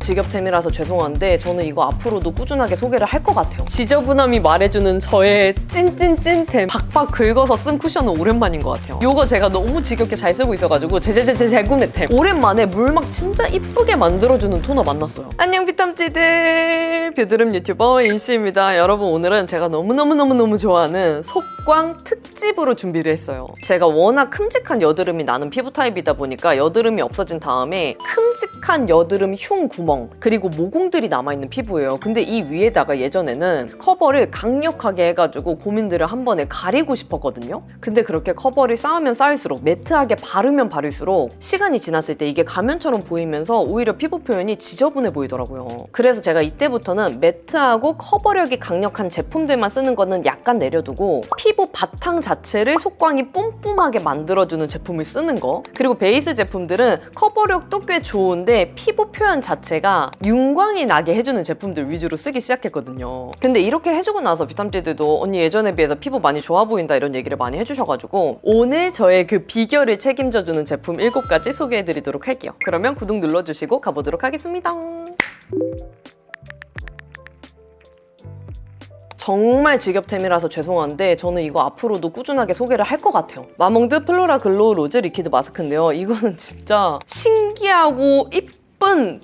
직업템이라서 죄송한데 저는 이거 앞으로도 꾸준하게 소개를 할 것 같아요. 지저분함이 말해주는 저의 찐찐찐템 박박 긁어서 쓴 쿠션은 오랜만인 것 같아요. 이거 제가 너무 지겹게 잘 쓰고 있어가지고 제제제제 재구매템. 오랜만에 물막 진짜 이쁘게 만들어주는 토너 만났어요. 안녕 피탐찌들 뷰드름 유튜버 인씨입니다. 여러분 오늘은 제가 너무너무너무너무 좋아하는 속광 특집으로 준비를 했어요. 제가 워낙 큼직한 여드름이 나는 피부 타입이다 보니까 여드름이 없어진 다음에 큼직한 여드름 흉 구멍 그리고 모공들이 남아있는 피부예요. 근데 이 위에다가 예전에는 커버를 강력하게 해가지고 고민들을 한 번에 가리고 싶었거든요. 근데 그렇게 커버를 쌓으면 쌓을수록 매트하게 바르면 바를수록 시간이 지났을 때 이게 가면처럼 보이면서 오히려 피부 표현이 지저분해 보이더라고요. 그래서 제가 이때부터는 매트하고 커버력이 강력한 제품들만 쓰는 거는 약간 내려두고 피부 바탕 자체를 속광이 뿜뿜하게 만들어주는 제품을 쓰는 거 그리고 베이스 제품들은 커버력도 꽤 좋은데 피부 표현 자체가 윤광이 나게 해주는 제품들 위주로 쓰기 시작했거든요. 근데 이렇게 해주고 나서 비탐지들도 언니 예전에 비해서 피부 많이 좋아 보인다 이런 얘기를 많이 해주셔가지고 오늘 저의 그 비결을 책임져주는 제품 7가지 소개해드리도록 할게요. 그러면 구독 눌러주시고 가보도록 하겠습니다. 정말 직업템이라서 죄송한데 저는 이거 앞으로도 꾸준하게 소개를 할 것 같아요. 마몽드 플로라 글로우 로즈 리퀴드 마스크인데요. 이거는 진짜 신기하고 이쁜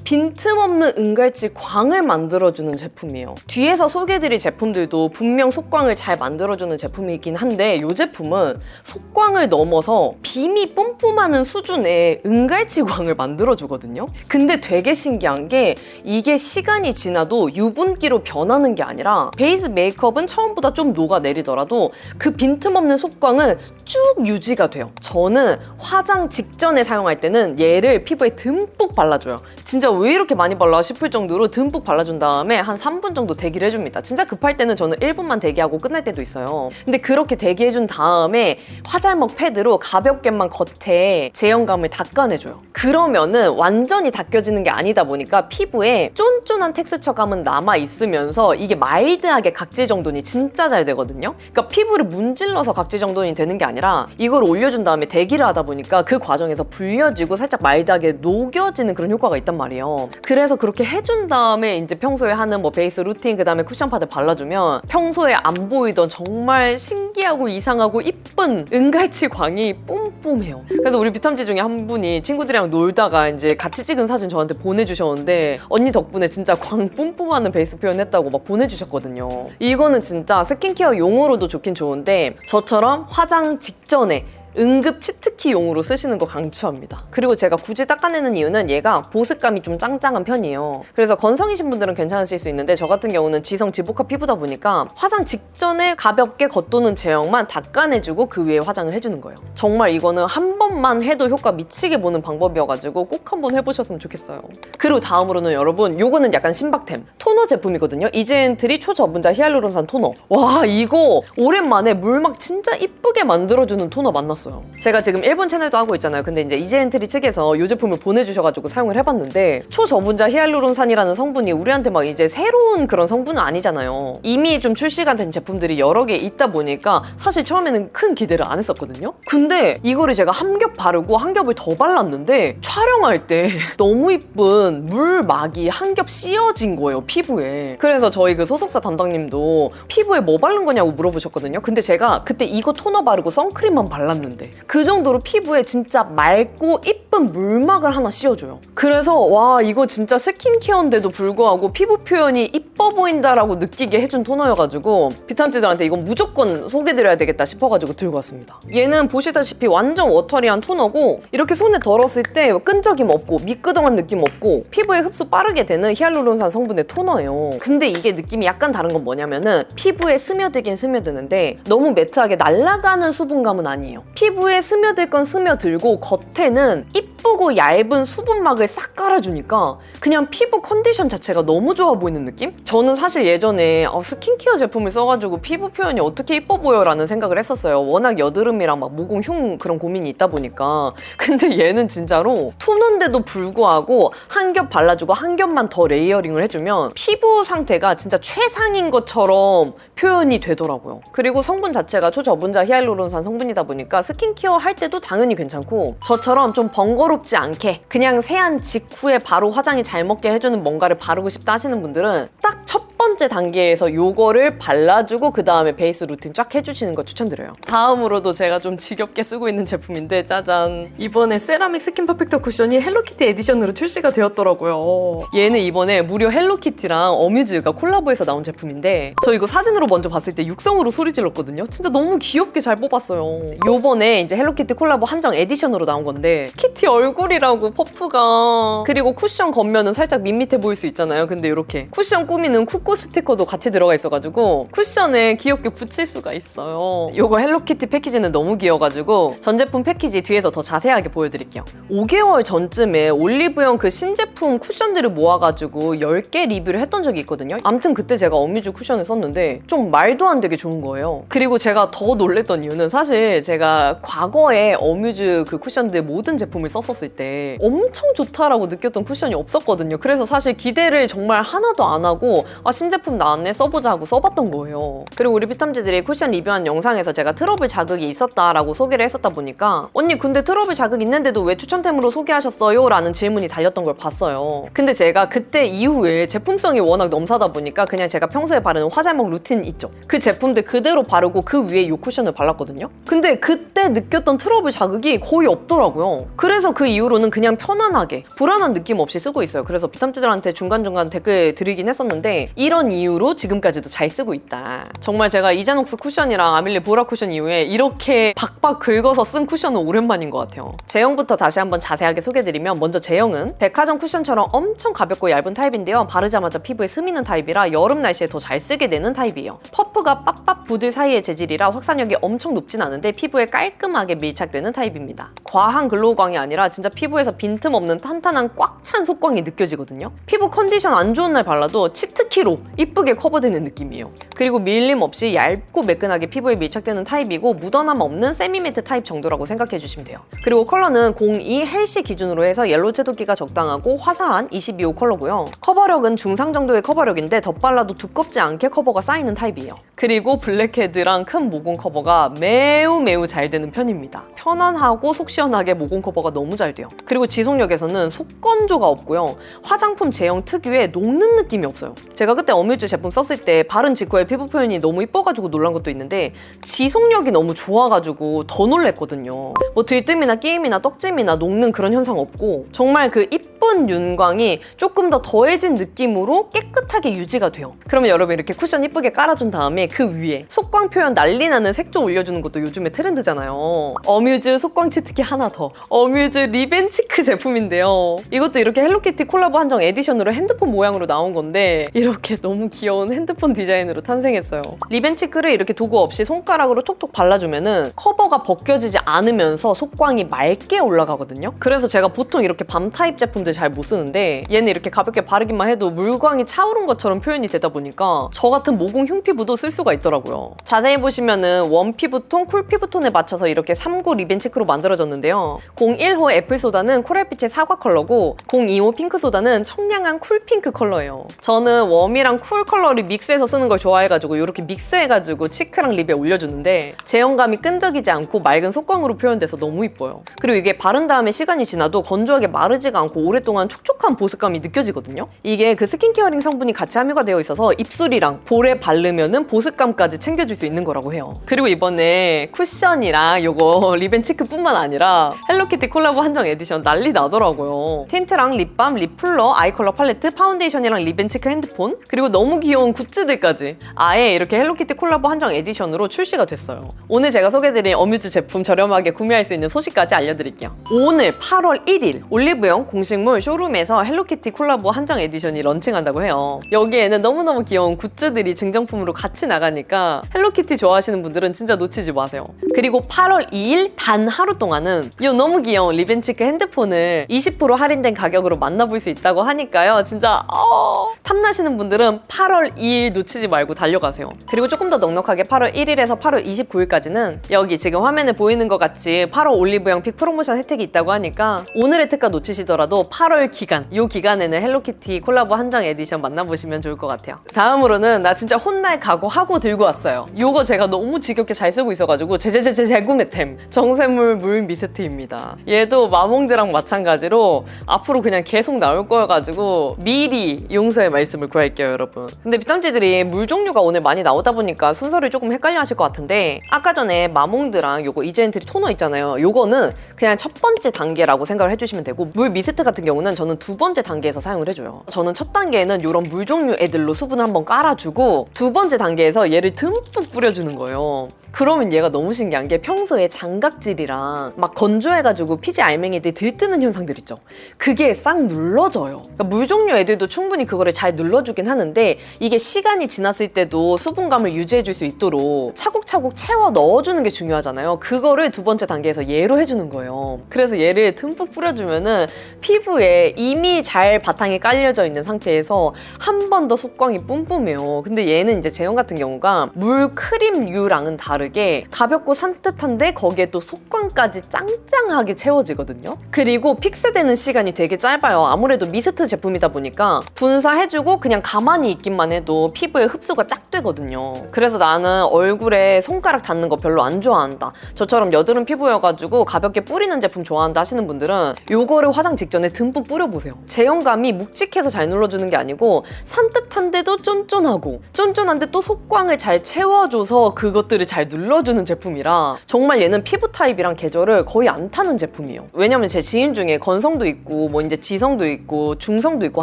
빈틈없는 은갈치 광을 만들어주는 제품이에요. 뒤에서 소개해드릴 제품들도 분명 속광을 잘 만들어주는 제품이긴 한데 이 제품은 속광을 넘어서 빔이 뿜뿜하는 수준의 은갈치 광을 만들어주거든요. 근데 되게 신기한 게 이게 시간이 지나도 유분기로 변하는 게 아니라 베이스 메이크업은 처음보다 좀 녹아내리더라도 그 빈틈없는 속광은 쭉 유지가 돼요. 저는 화장 직전에 사용할 때는 얘를 피부에 듬뿍 발라줘요. 진짜 왜 이렇게 많이 발라 싶을 정도로 듬뿍 발라준 다음에 한 3분 정도 대기를 해줍니다. 진짜 급할 때는 저는 1분만 대기하고 끝날 때도 있어요. 근데 그렇게 대기해준 다음에 화잘먹 패드로 가볍게만 겉에 제형감을 닦아내줘요. 그러면은 완전히 닦여지는 게 아니다 보니까 피부에 쫀쫀한 텍스처감은 남아있으면서 이게 마일드하게 각질 정돈이 진짜 잘 되거든요. 그러니까 피부를 문질러서 각질 정돈이 되는 게 아니라 이걸 올려준 다음에 대기를 하다 보니까 그 과정에서 불려지고 살짝 마일드하게 녹여지는 그런 효과가 있단 말이에요. 그래서 그렇게 해준 다음에 이제 평소에 하는 뭐 베이스 루틴 그 다음에 쿠션 파드 발라주면 평소에 안 보이던 정말 신기하고 이상하고 이쁜 은갈치 광이 뿜뿜해요. 그래서 우리 비탐지 중에 한 분이 친구들이랑 놀다가 이제 같이 찍은 사진 저한테 보내주셨는데 언니 덕분에 진짜 광 뿜뿜하는 베이스 표현했다고 막 보내주셨거든요. 이거는 진짜 스킨케어 용으로도 좋긴 좋은데 저처럼 화장 직전에 응급 치트키용으로 쓰시는 거 강추합니다. 그리고 제가 굳이 닦아내는 이유는 얘가 보습감이 좀 짱짱한 편이에요. 그래서 건성이신 분들은 괜찮으실 수 있는데 저 같은 경우는 지성 지복화 피부다 보니까 화장 직전에 가볍게 겉도는 제형만 닦아내주고 그 위에 화장을 해주는 거예요. 정말 이거는 한 번만 해도 효과 미치게 보는 방법이어가지고 꼭 한번 해보셨으면 좋겠어요. 그리고 다음으로는 여러분 요거는 약간 신박템 토너 제품이거든요. 이젠트리 초저분자 히알루론산 토너. 와 이거 오랜만에 물막 진짜 이쁘게 만들어주는 토너 만났어요. 제가 지금 일본 채널도 하고 있잖아요. 근데 이제 이젠트리 측에서 이 제품을 보내주셔가지고 사용을 해봤는데 초저분자 히알루론산이라는 성분이 우리한테 막 이제 새로운 그런 성분은 아니잖아요. 이미 좀 출시가 된 제품들이 여러 개 있다 보니까 사실 처음에는 큰 기대를 안 했었거든요. 근데 이거를 제가 한 겹 바르고 한 겹을 더 발랐는데 촬영할 때 너무 이쁜 물막이 한 겹 씌어진 거예요 피부에. 그래서 저희 그 소속사 담당님도 피부에 뭐 바른 거냐고 물어보셨거든요. 근데 제가 그때 이거 토너 바르고 선크림만 발랐는데 그 정도로 피부에 진짜 맑고 이쁜 물막을 하나 씌워줘요. 그래서 와 이거 진짜 스킨케어인데도 불구하고 피부 표현이 이뻐 보인다라고 느끼게 해준 토너여가지고 비탐지들한테 이건 무조건 소개드려야 되겠다 싶어가지고 들고 왔습니다. 얘는 보시다시피 완전 워터리한 토너고 이렇게 손에 덜었을 때 끈적임 없고 미끄덩한 느낌 없고 피부에 흡수 빠르게 되는 히알루론산 성분의 토너예요. 근데 이게 느낌이 약간 다른 건 뭐냐면은 피부에 스며들긴 스며드는데 너무 매트하게 날아가는 수분감은 아니에요. 피부에 스며들 건 스며들고 겉에는 이쁘고 얇은 수분막을 싹 깔아주니까 그냥 피부 컨디션 자체가 너무 좋아 보이는 느낌? 저는 사실 예전에 어, 스킨케어 제품을 써가지고 피부 표현이 어떻게 이뻐 보여라는 생각을 했었어요. 워낙 여드름이랑 막 모공 흉 그런 고민이 있다 보니까. 근데 얘는 진짜로 토너인데도 불구하고 한 겹 발라주고 한 겹만 더 레이어링을 해주면 피부 상태가 진짜 최상인 것처럼 표현이 되더라고요. 그리고 성분 자체가 초저분자 히알루론산 성분이다 보니까 스킨케어 할 때도 당연히 괜찮고 저처럼 좀 번거롭지 않게 그냥 세안 직후에 바로 화장이 잘 먹게 해주는 뭔가를 바르고 싶다 하시는 분들은 딱첫 번째 단계에서 요거를 발라주고 그 다음에 베이스 루틴 쫙 해주시는 거 추천드려요. 다음으로도 제가 좀 지겹게 쓰고 있는 제품인데 짜잔 이번에 세라믹 스킨 퍼펙터 쿠션이 헬로키티 에디션으로 출시가 되었더라고요. 얘는 이번에 무려 헬로키티랑 어뮤즈가 콜라보해서 나온 제품인데 저 이거 사진으로 먼저 봤을 때 육성으로 소리 질렀거든요. 진짜 너무 귀엽게 잘 뽑았어요. 요번에 이제 헬로키티 콜라보 한정 에디션으로 나온 건데 키티 얼굴이라고 퍼프가 그리고 쿠션 겉면은 살짝 밋밋해 보일 수 있잖아요. 근데 이렇게 쿠션 꾸미는 쿠쿠 스티커도 같이 들어가 있어가지고 쿠션에 귀엽게 붙일 수가 있어요. 요거 헬로키티 패키지는 너무 귀여워가지고 전 제품 패키지 뒤에서 더 자세하게 보여드릴게요. 5개월 전쯤에 올리브영 그 신제품 쿠션들을 모아가지고 10개 리뷰를 했던 적이 있거든요. 암튼 그때 제가 어뮤즈 쿠션을 썼는데 좀 말도 안 되게 좋은 거예요. 그리고 제가 더 놀랬던 이유는 사실 제가 과거에 어뮤즈 그 쿠션들 모든 제품을 썼었을 때 엄청 좋다라고 느꼈던 쿠션이 없었거든요. 그래서 사실 기대를 정말 하나도 안 하고 아 신제품 나왔네 써보자 하고 써봤던 거예요. 그리고 우리 피탐지들이 쿠션 리뷰한 영상에서 제가 트러블 자극이 있었다라고 소개를 했었다 보니까 언니 근데 트러블 자극 있는데도 왜 추천템으로 소개하셨어요? 라는 질문이 달렸던 걸 봤어요. 근데 제가 그때 이후에 제품성이 워낙 넘사다 보니까 그냥 제가 평소에 바르는 화잘먹 루틴 있죠. 그 제품들 그대로 바르고 그 위에 이 쿠션을 발랐거든요. 근데 그때 느꼈던 트러블 자극이 거의 없더라고요. 그래서 그 이후로는 그냥 편안하게 불안한 느낌 없이 쓰고 있어요. 그래서 비탐지들한테 중간중간 댓글 드리긴 했었는데 이런 이유로 지금까지도 잘 쓰고 있다. 정말 제가 이자녹스 쿠션이랑 아밀리 보라 쿠션 이후에 이렇게 박박 긁어서 쓴 쿠션은 오랜만인 것 같아요. 제형부터 다시 한번 자세하게 소개드리면 먼저 제형은 백화점 쿠션처럼 엄청 가볍고 얇은 타입인데요. 바르자마자 피부에 스미는 타입이라 여름 날씨에 더 잘 쓰게 되는 타입이에요. 퍼프가 빳빳 부들 사이의 재질이라 확산력이 엄청 높진 않은데 피부에 깔끔하게 밀착되는 타입입니다. 과한 글로우광이 아니라 진짜 피부에서 빈틈없는 탄탄한 꽉 찬 속광이 느껴지거든요. 피부 컨디션 안 좋은 날 발라도 치트키로 이쁘게 커버되는 느낌이에요. 그리고 밀림 없이 얇고 매끈하게 피부에 밀착되는 타입이고 묻어남 없는 세미매트 타입 정도라고 생각해 주시면 돼요. 그리고 컬러는 02 헬시 기준으로 해서 옐로우 채도기가 적당하고 화사한 22호 컬러고요. 커버력은 중상 정도의 커버력인데 덧발라도 두껍지 않게 커버가 쌓이는 타입이에요. 그리고 블랙헤드랑 큰 모공 커버가 매우 매우 잘 되는 편입니다. 편안하고 속 시원하게 모공 커버가 너무 잘 돼요. 그리고 지속력에서는 속건조가 없고요. 화장품 제형 특유의 녹는 느낌이 없어요. 제가 그때 어뮤즈 제품 썼을 때 바른 직후에 피부 표현이 너무 이뻐가지고 놀란 것도 있는데 지속력이 너무 좋아가지고 더 놀랬거든요. 뭐 들뜸이나 끼임이나 떡짐이나 녹는 그런 현상 없고 정말 그 이쁜 윤광이 조금 더 더해진 느낌으로 깨끗하게 유지가 돼요. 그러면 여러분 이렇게 쿠션 이쁘게 깔아준 다음에 그 위에 속광 표현 난리 나는 색조 올려주는 것도 요즘에 트렌드잖아요. 어뮤즈 속광 치트키 하나 더. 어뮤즈 리벤치크 제품인데요. 이것도 이렇게 헬로키티 콜라보 한정 에디션으로 핸드폰 모양으로 나온 건데 이렇게 너무 귀여운 핸드폰 디자인으로 탄생했어요. 리벤치크를 이렇게 도구 없이 손가락으로 톡톡 발라주면은 커버가 벗겨지지 않으면서 속광이 맑게 올라가거든요. 그래서 제가 보통 이렇게 밤 타입 제품들 잘 못 쓰는데 얘는 이렇게 가볍게 바르기만 해도 물광이 차오른 것처럼 표현이 되다 보니까 저 같은 모공 흉피부도 쓸 수가 있더라고요. 자세히 보시면은 원 피부톤, 쿨 피부톤에 맞춰서 이렇게 39 리벤 치크로 만들어졌는데요. 01호 애플 소다는 코랄빛의 사과 컬러고 02호 핑크 소다는 청량한 쿨 핑크 컬러예요. 저는 웜이랑 쿨 컬러를 믹스해서 쓰는 걸 좋아해가지고 이렇게 믹스해가지고 치크랑 립에 올려주는데 제형감이 끈적이지 않고 맑은 속광으로 표현돼서 너무 이뻐요. 그리고 이게 바른 다음에 시간이 지나도 건조하게 마르지가 않고 오랫동안 촉촉한 보습감이 느껴지거든요. 이게 그 스킨케어링 성분이 같이 함유가 되어 있어서 입술이랑 볼에 바르면은 보습감까지 챙겨줄 수 있는 거라고 해요. 그리고 이번에 쿠션이랑 요거 리벤치크뿐만 아니라 헬로키티 콜라보 한정 에디션 난리 나더라고요. 틴트랑 립밤, 립플러, 아이컬러 팔레트, 파운데이션이랑 리벤치크 핸드폰 그리고 너무 귀여운 굿즈들까지 아예 이렇게 헬로키티 콜라보 한정 에디션으로 출시가 됐어요. 오늘 제가 소개드린 어뮤즈 제품 저렴하게 구매할 수 있는 소식까지 알려드릴게요. 오늘 8월 1일 올리브영 공식 물 쇼룸에서 헬로키티 콜라보 한정 에디션이 런칭한다고 해요. 여기에는 너무너무 귀여운 굿즈들이 증정품으로 같이 나가니까 헬로키티 좋아하시는 분들은 진짜 놓치지 마세요. 그리고 8월 2일 단 하루 동안은 이 너무 귀여운 리벤치크 핸드폰을 20% 할인된 가격으로 만나볼 수 있다고 하니까요. 진짜 어... 탐나시는 분들은 8월 2일 놓치지 말고 달려가세요. 그리고 조금 더 넉넉하게 8월 1일에서 8월 29일까지는 여기 지금 화면에 보이는 것 같이 8월 올리브영 픽 프로모션 혜택이 있다고 하니까 오늘의 특가 놓치시더라도 8월 기간 이 기간에는 헬로키티 콜라보 한정 에디션 만나보시면 좋을 것 같아요. 다음으로는 나 진짜 혼날 각오하고 들고 왔어요. 요거 제가 너무 지겹게 잘 쓰고 있어가지고 제제제제 재구매템 정샘물 물 미스트입니다. 얘도 마몽드랑 마찬가지로 앞으로 그냥 계속 나올 거여가지고 미리 용서의 말씀을 구할게요 여러분. 근데 비탐지들이 물 종류가 오늘 많이 나오다 보니까 순서를 조금 헷갈려 하실 것 같은데 아까 전에 마몽드랑 요거 이젠트리 토너 있잖아요. 요거는 그냥 첫 번째 단계라고 생각을 해주시면 되고 물 미스트 같은 경우는 저는 두 번째 단계에서 사용을 해줘요 저는 첫 단계에는 이런 물 종류 애들로 수분을 한번 깔아주고 두 번째 단계에서 얘를 듬뿍 뿌려주는 거예요 그러면 얘가 너무 신기한 게 평소에 장각질이랑 막 건조해가지고 피지 알맹이들이 들뜨는 현상들 있죠. 그게 싹 눌러져요. 그러니까 물 종류 애들도 충분히 그거를 잘 눌러주긴 하는데 이게 시간이 지났을 때도 수분감을 유지해줄 수 있도록 차곡차곡 채워 넣어주는 게 중요하잖아요. 그거를 두 번째 단계에서 얘로 해주는 거예요. 그래서 얘를 듬뿍 뿌려주면은 피부 에 이미 잘 바탕이 깔려져 있는 상태에서 한 번 더 속광이 뿜뿜해요. 근데 얘는 이제 제형 같은 경우가 물 크림유랑은 다르게 가볍고 산뜻한데 거기에 또 속광까지 짱짱하게 채워지거든요. 그리고 픽스되는 시간이 되게 짧아요. 아무래도 미스트 제품이다 보니까 분사해주고 그냥 가만히 있기만 해도 피부에 흡수가 쫙 되거든요. 그래서 나는 얼굴에 손가락 닿는 거 별로 안 좋아한다. 저처럼 여드름 피부여가지고 가볍게 뿌리는 제품 좋아한다 하시는 분들은 요거를 화장 직전에 듬뿍 뿌려보세요. 제형감이 묵직해서 잘 눌러주는 게 아니고 산뜻한데도 쫀쫀하고 쫀쫀한데 또 속광을 잘 채워줘서 그것들을 잘 눌러주는 제품이라 정말 얘는 피부 타입이랑 계절을 거의 안 타는 제품이에요. 왜냐면 제 지인 중에 건성도 있고 뭐 이제 지성도 있고 중성도 있고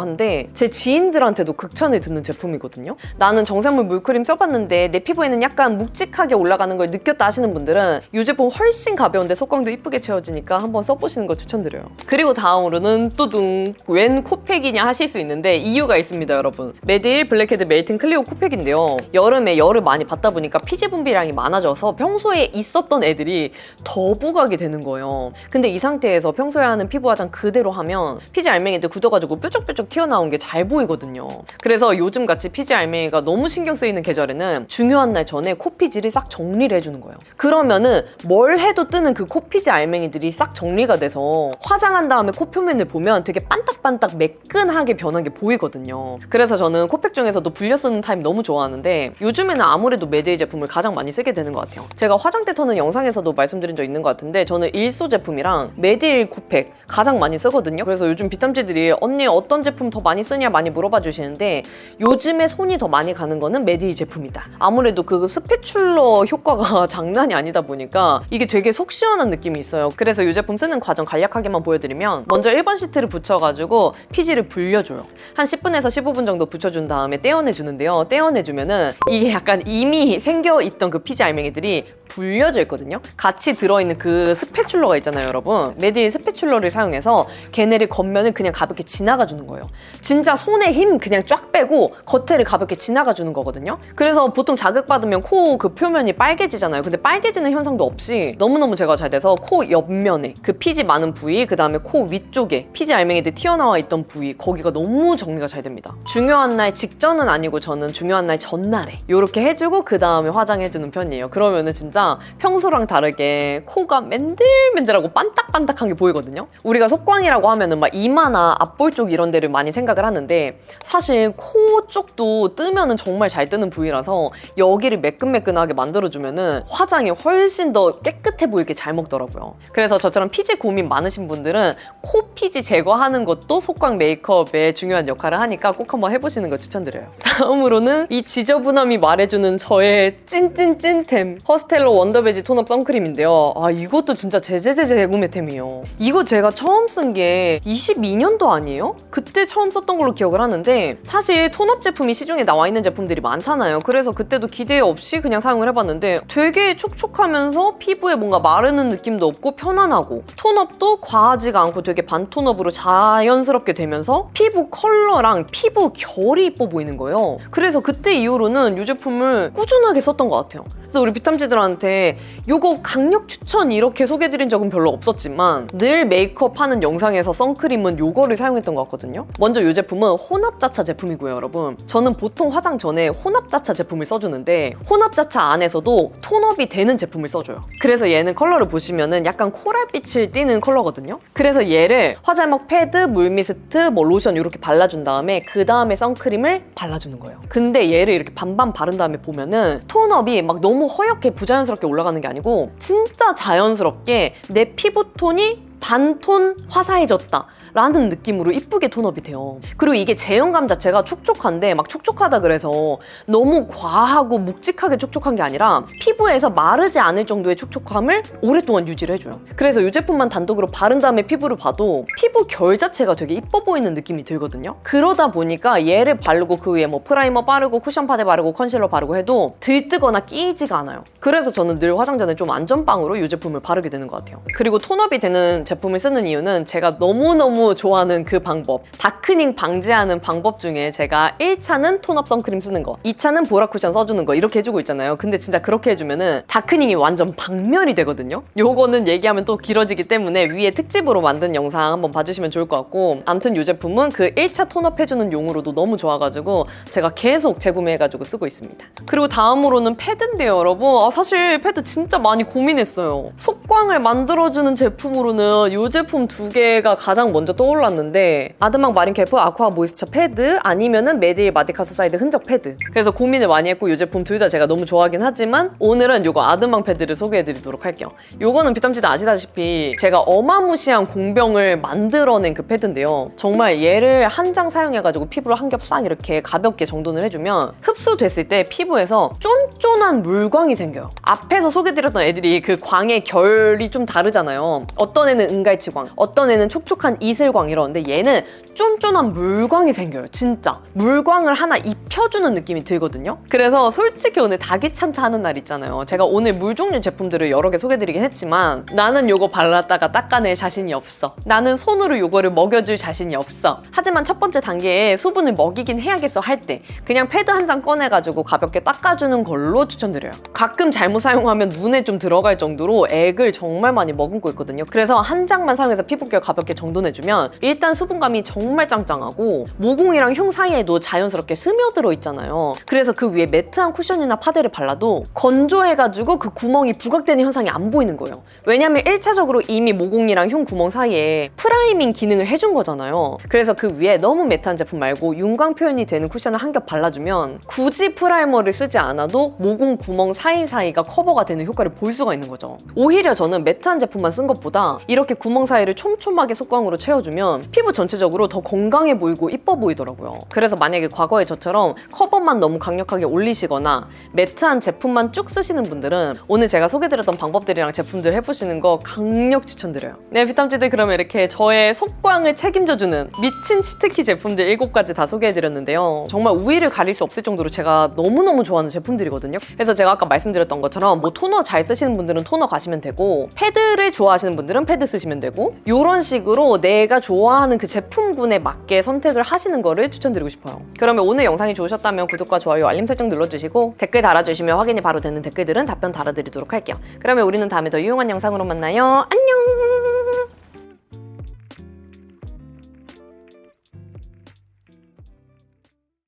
한데 제 지인들한테도 극찬을 듣는 제품이거든요. 나는 정샘물 물크림 써봤는데 내 피부에는 약간 묵직하게 올라가는 걸 느꼈다 하시는 분들은 이 제품 훨씬 가벼운데 속광도 이쁘게 채워지니까 한번 써보시는 거 추천드려요. 그리고 다음으로는 또둥 웬 코팩이냐 하실 수 있는데 이유가 있습니다 여러분. 메딜 블랙헤드 멜팅 클리오 코팩인데요. 여름에 열을 많이 받다 보니까 피지 분비량이 많아져서 평소에 있었던 애들이 더 부각이 되는 거예요. 근데 이 상태에서 평소에 하는 피부 화장 그대로 하면 피지 알맹이들 굳어가지고 뾰족뾰족 튀어나온 게 잘 보이거든요. 그래서 요즘 같이 피지 알맹이가 너무 신경 쓰이는 계절에는 중요한 날 전에 코피지를 싹 정리를 해주는 거예요. 그러면은 뭘 해도 뜨는 그 코피지 알맹이들이 싹 정리가 돼서 화장한 다음에 코 표면을 보면 되게 반딱반딱 매끈하게 변한 게 보이거든요. 그래서 저는 코팩 중에서도 불려 쓰는 타입 너무 좋아하는데 요즘에는 아무래도 메데이 제품을 가장 많이 쓰게 되는 것 같아요. 제가 화장대 터는 영상에서도 말씀드린 적 있는 것 같은데 저는 일소 제품이랑 메딜 코팩 가장 많이 쓰거든요. 그래서 요즘 비탐지들이 언니 어떤 제품 더 많이 쓰냐 많이 물어봐 주시는데 요즘에 손이 더 많이 가는 거는 메딜 제품이다. 아무래도 그 스패출러 효과가 장난이 아니다 보니까 이게 되게 속 시원한 느낌이 있어요. 그래서 이 제품 쓰는 과정 간략하게만 보여드리면 먼저 1번 시트 를 붙여가지고 피지를 불려줘요. 한 10분에서 15분 정도 붙여준 다음에 떼어내주는데요. 떼어내주면은 이게 약간 이미 생겨있던 그 피지 알맹이들이 불려져 있거든요. 같이 들어있는 그 스패출러가 있잖아요, 여러분. 메딜 스패출러를 사용해서 걔네를 겉면을 그냥 가볍게 지나가 주는 거예요. 진짜 손에 힘 그냥 쫙 빼고 겉에를 가볍게 지나가 주는 거거든요. 그래서 보통 자극받으면 코 그 표면이 빨개지잖아요. 근데 빨개지는 현상도 없이 너무너무 제가 잘 돼서 코 옆면에 그 피지 많은 부위, 그 다음에 코 위쪽에 피지 알맹이들 튀어나와 있던 부위, 거기가 너무 정리가 잘 됩니다. 중요한 날 직전은 아니고 저는 중요한 날 전날에 이렇게 해주고 그 다음에 화장해주는 편이에요. 그러면은 진짜 평소랑 다르게 코가 맨들맨들하고 반딱반딱한 게 보이거든요. 우리가 속광이라고 하면은 막 이마나 앞볼 쪽 이런 데를 많이 생각을 하는데 사실 코 쪽도 뜨면은 정말 잘 뜨는 부위라서 여기를 매끈매끈하게 만들어주면은 화장이 훨씬 더 깨끗해 보이게 잘 먹더라고요. 그래서 저처럼 피지 고민 많으신 분들은 코 피지 제거하는 것도 속광 메이크업에 중요한 역할을 하니까 꼭 한번 해보시는 거 추천드려요. 다음으로는 이 지저분함이 말해주는 저의 찐찐찐템 허스텔러 원더베지 톤업 선크림인데요. 아 이것도 진짜 제제제제 재구매템이에요. 이거 제가 처음 쓴 게 22년도 아니에요? 그때 처음 썼던 걸로 기억을 하는데 사실 톤업 제품이 시중에 나와 있는 제품들이 많잖아요. 그래서 그때도 기대 없이 그냥 사용을 해봤는데 되게 촉촉하면서 피부에 뭔가 마르는 느낌도 없고 편안하고 톤업도 과하지가 않고 되게 반톤업 으로 자연스럽게 되면서 피부 컬러랑 피부 결이 이뻐 보이는 거예요. 그래서 그때 이후로는 이 제품을 꾸준하게 썼던 것 같아요. 저도 우리 비탐지들한테 요거 강력 추천 이렇게 소개드린 적은 별로 없었지만 늘 메이크업 하는 영상에서 선크림은 요거를 사용했던 것 같거든요. 먼저 이 제품은 혼합자차 제품이고요, 여러분. 저는 보통 화장 전에 혼합자차 제품을 써주는데 혼합자차 안에서도 톤업이 되는 제품을 써줘요. 그래서 얘는 컬러를 보시면은 약간 코랄빛을 띠는 컬러거든요. 그래서 얘를 화 잘먹 패드, 물미스트, 뭐 로션 이렇게 발라준 다음에 그 다음에 선크림을 발라주는 거예요. 근데 얘를 이렇게 반반 바른 다음에 보면은 톤업이 막 너무 허옇게 부자연스럽게 올라가는 게 아니고 진짜 자연스럽게 내 피부톤이 반톤 화사해졌다. 라는 느낌으로 이쁘게 톤업이 돼요. 그리고 이게 제형감 자체가 촉촉한데 막 촉촉하다 그래서 너무 과하고 묵직하게 촉촉한 게 아니라 피부에서 마르지 않을 정도의 촉촉함을 오랫동안 유지를 해줘요. 그래서 이 제품만 단독으로 바른 다음에 피부를 봐도 피부 결 자체가 되게 이뻐 보이는 느낌이 들거든요. 그러다 보니까 얘를 바르고 그 위에 뭐 프라이머 바르고 쿠션 파데 바르고 컨실러 바르고 해도 들뜨거나 끼이지가 않아요. 그래서 저는 늘 화장 전에 좀 안전빵으로 이 제품을 바르게 되는 것 같아요. 그리고 톤업이 되는 제 품을 쓰는 이유는 제가 너무너무 좋아하는 그 방법. 다크닝 방지하는 방법 중에 제가 1차는 톤업 선크림 쓰는 거, 2차는 보라 쿠션 써주는 거 이렇게 해주고 있잖아요. 근데 진짜 그렇게 해주면은 다크닝이 완전 박멸이 되거든요. 요거는 얘기하면 또 길어지기 때문에 위에 특집으로 만든 영상 한번 봐주시면 좋을 것 같고 아무튼 이 제품은 그 1차 톤업 해주는 용으로도 너무 좋아가지고 제가 계속 재구매해가지고 쓰고 있습니다. 그리고 다음으로는 패드인데요, 여러분. 아, 사실 패드 진짜 많이 고민했어요. 속광을 만들어주는 제품으로는 이 제품 두 개가 가장 먼저 떠올랐는데 아드막 마린 캘프 아쿠아 모이스처 패드 아니면은 메디일 마디카스 사이드 흔적 패드. 그래서 고민을 많이 했고 이 제품 둘 다 제가 너무 좋아하긴 하지만 오늘은 이거 아드망 패드를 소개해드리도록 할게요. 요거는 비tam지도 아시다시피 제가 어마무시한 공병을 만들어낸 그 패드인데요. 정말 얘를 한 장 사용해가지고 피부를 한겹 싹 이렇게 가볍게 정돈을 해주면 흡수됐을 때 피부에서 쫀쫀한 물광이 생겨요. 앞에서 소개드렸던 애들이 그 광의 결이 좀 다르잖아요. 어떤 애는 은갈치광, 어떤 애는 촉촉한 이슬광 이러는데 얘는 쫀쫀한 물광이 생겨요. 진짜. 물광을 하나 입혀주는 느낌이 들거든요. 그래서 솔직히 오늘 다 귀찮다 하는 날 있잖아요. 제가 오늘 물 종류 제품들을 여러 개 소개드리긴 했지만 나는 요거 발랐다가 닦아낼 자신이 없어. 나는 손으로 요거를 먹여줄 자신이 없어. 하지만 첫 번째 단계에 수분을 먹이긴 해야겠어 할 때 그냥 패드 한 장 꺼내가지고 가볍게 닦아주는 걸로 추천드려요. 가끔 잘못 사용하면 눈에 좀 들어갈 정도로 액을 정말 많이 머금고 있거든요. 그래서 한 장만 사용해서 피부결 가볍게 정돈해주면 일단 수분감이 정말 짱짱하고 모공이랑 흉 사이에도 자연스럽게 스며들어 있잖아요. 그래서 그 위에 매트한 쿠션이나 파데를 발라도 건조해가지고 그 구멍이 부각되는 현상이 안 보이는 거예요. 왜냐면 1차적으로 이미 모공이랑 흉 구멍 사이에 프라이밍 기능을 해준 거잖아요. 그래서 그 위에 너무 매트한 제품 말고 윤광 표현이 되는 쿠션을 한 겹 발라주면 굳이 프라이머를 쓰지 않아도 모공 구멍 사이사이가 커버가 되는 효과를 볼 수가 있는 거죠. 오히려 저는 매트한 제품만 쓴 것보다 이렇게 구멍 사이를 촘촘하게 속광으로 채워주면 피부 전체적으로 더 건강해 보이고 이뻐 보이더라고요. 그래서 만약에 과거에 저처럼 커버만 너무 강력하게 올리시거나 매트한 제품만 쭉 쓰시는 분들은 오늘 제가 소개드렸던 방법들이랑 제품들 해보시는 거 강력 추천드려요. 네, 비탐지들 그러면 이렇게 저의 속광을 책임져주는 미친 치트키 제품들 7가지 다 소개해드렸는데요. 정말 우위를 가릴 수 없을 정도로 제가 너무너무 좋아하는 제품들이거든요. 그래서 제가 아까 말씀드렸던 것처럼 뭐 토너 잘 쓰시는 분들은 토너 가시면 되고 패드를 좋아하시는 분들은 패드 쓰시면 되고 이런 식으로 내가 좋아하는 그 제품군에 맞게 선택을 하시는 거를 추천드리고 싶어요. 그러면 오늘 영상이 좋으셨다면 구독과 좋아요, 알림 설정 눌러주시고 댓글 달아주시면 확인이 바로 되는 댓글들은 답변 달아드리도록 할게요. 그러면 우리는 다음에 더 유용한 영상으로 만나요. 안녕!